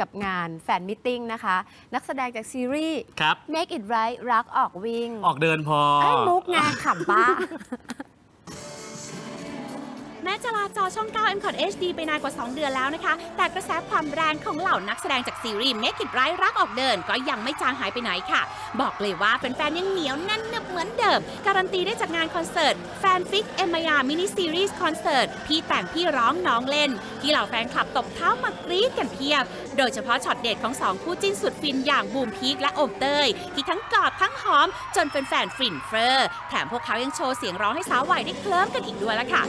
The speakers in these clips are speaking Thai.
กับงานแฟนมิทติ้งนะคะ นักแสดงจากซีรีส์ ครับ Make It Right รักออกวิ่งออกเดินพอ ไอ้มุกไงขำป้าแม้จะลา จอช่อง9 m c o t HD ไปนานกว่า 2 เดือนแล้วนะคะ แต่กระแสความแรงของเหล่านักแสดงจากซีรีส์ Make It Right รักออกเดิน ก็ยังไม่จางหายไปไหนค่ะ บอกเลยว่าแฟนๆยังเหนียวแน่นนึบเหมือนเดิม การันตีได้จากงานคอนเสิร์ตแฟนฟิกเอ็มยามินิซีรีส์คอนเสิร์ตพี่แต่งพี่ร้องน้องเล่น ที่เหล่าแฟนคลับตบเท้ามากรี๊ดกันเพียบ โดยเฉพาะช็อตเด็ดของสองคู่จิ้นสุดฟินอย่างบูมพีคและโอมเตยที่ทั้งกอดทั้งหอม จนแฟนๆฟินเฟอร์แถมพวกเขายังโชว์เสียงร้องให้สาววัยได้เคลิ้มกันอีกด้วยละค่ะ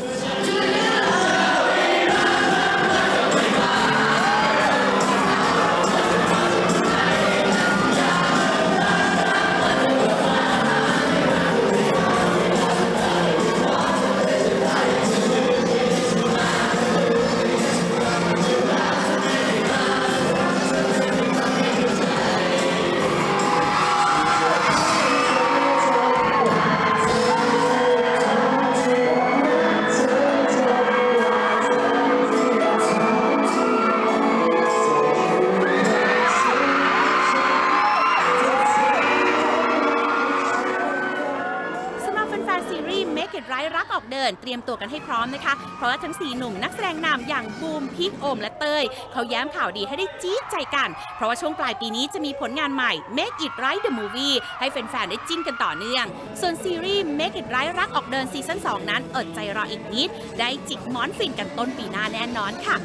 รีส์ Make It Right รักออกเดิน เตรียมตัวกันให้พร้อมนะคะ เพราะว่าทั้ง 4 หนุ่มนักแสดงนำอย่างบูมพีคโอมและเตยเขาแย้มข่าวดีให้ได้จี๊ดใจกัน เพราะว่าช่วงปลายปีนี้จะมีผลงานใหม่ Make It Right the Movie ให้แฟนๆได้จิ้นกันต่อเนื่อง ส่วนซีรีส์ Make It Right รักออกเดินซีซั่น2นั้นอดใจรออีกนิด ได้จิกหมอนฟินกันต้นปีหน้าแน่นอนค่ะ